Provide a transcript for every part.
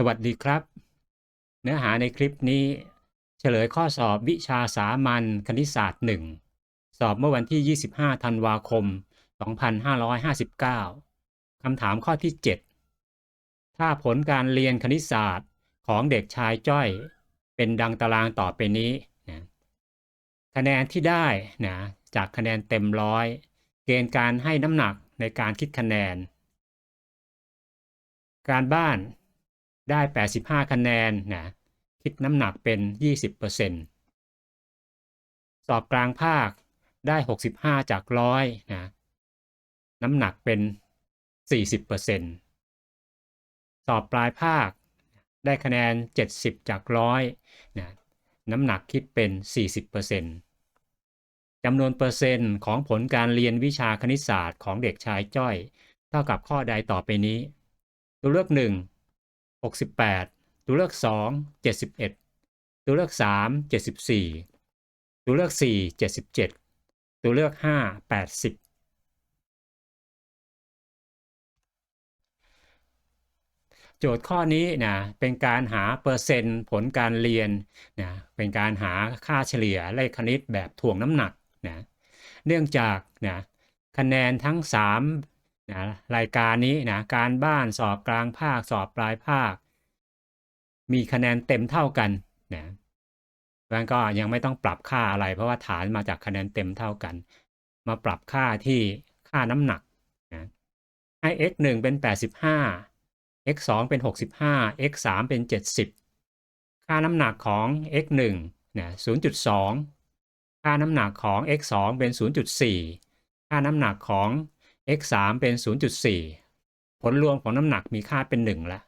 สวัสดีครับ เนื้อหาในคลิปนี้ เฉลยข้อสอบวิชาสามัญคณิตศาสตร์ 1 สอบเมื่อวันที่ 25 ธันวาคม 2559 คำถามข้อที่ 7 ถ้าผลการเรียนคณิตศาสตร์ของเด็กชายจ้อย เป็นดังตารางต่อไปนี้นะคะแนนที่ได้นะจากคะแนนเต็มร้อย เกณฑ์การให้น้ำหนักในการคิดคะแนน การบ้าน ได้ 85 คะแนนนะคิดน้ำหนักเป็น 20%สอบกลางภาคได้ 65 จากร้อยนะน้ำหนักเป็น 40%สอบปลายภาคได้คะแนน 70 จากร้อยนะน้ำหนักคิดเป็น 40%จำนวนเปอร์เซ็นต์ของผลการเรียนวิชาคณิตศาสตร์ของเด็กชายจ้อย เท่ากับข้อใดต่อไปนี้ ตัวเลือก 1 68 ตัวเลือก 2 71 ตัวเลือก 3 74 ตัวเลือก 4 77 ตัวเลือก 5 80โจทย์ข้อนี้นะเป็นการหาเปอร์เซ็นต์ผลการเรียนนะเป็นการหาค่าเฉลี่ยเลขคณิตแบบถ่วงน้ำหนักนะเนื่องจากนะคะแนนทั้ง 3 นะรายการนี้นะการบ้านสอบกลางภาคสอบปลายภาค มีคะแนนเต็มเท่ากันนะดังนั้นก็ยังไม่ต้องปรับค่าอะไร เพราะว่าฐานมาจากคะแนนเต็มเท่ากัน มาปรับค่าที่ค่าน้ำหนักนะให้ x 1เป็น 85 x 2เป็น 65 x 3เป็น 70 ค่าน้ำหนักของ x 1นี่ย0.2 ค่าน้ำหนักของ x 2เป็น 0.4 ค่าน้ำหนักของ x 3เป็น 0.4 ผลรวมของน้ำหนักมีค่าเป็น1แล้ว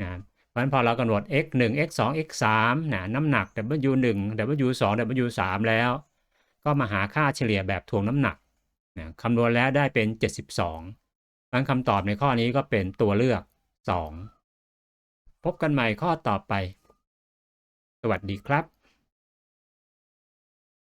นะเพราะฉะนั้นพอเรากำหนด x 1 x 2 x 3นะน้ำหนัก w 1 w 2 w 3แล้ว ก็มาหาค่าเฉลี่ยแบบถ่วงน้ำหนักนะคำนวณแล้วได้เป็น 72งั้นคำตอบในข้อนี้ก็เป็นตัวเลือก 2 พบกันใหม่ข้อต่อไป สวัสดีครับ